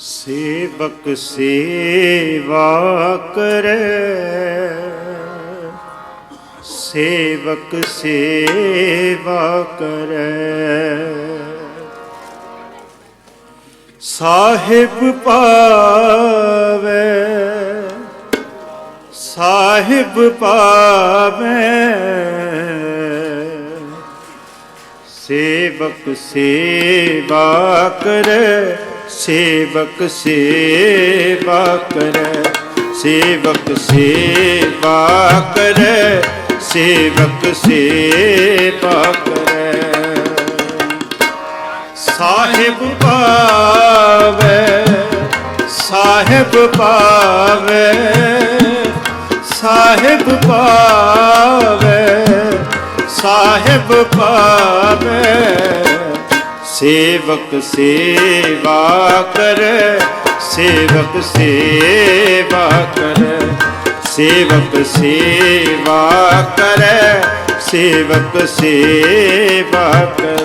ਸੇਵਕ ਸੇਵਾ ਕਰੇ। ਸੇਵਕ ਸੇਵਾ ਕਰੇ। ਸਾਹਿਬ ਪਾਵੇ ਸਾਹਿਬ ਪਾਵੇ। ਸੇਵਕ ਸੇਵਾ ਕਰੇ। ਸੇਵਕ ਸੇਵਾ ਕਰੇ, ਸੇਵਕ ਸੇਵਾ ਕਰੇ, ਸੇਵਕ ਸੇਵਾ ਕਰੇ। ਸਾਹਿਬ ਪਾਵੇ ਸਾਹਿਬ ਪਾਵੇ ਸਾਹਿਬ ਪਾਵੇ ਸਾਹਿਬ ਪਾਵੇ ਸੇਵਕ ਸੇਵਾ ਕਰੇ ਸੇਵਕ ਸੇਵਾ ਕਰੇ। ਸੇਵਕ ਸੇਵਾ ਕਰ ਸੇਵਕ ਸੇਵਾ ਕਰੇ।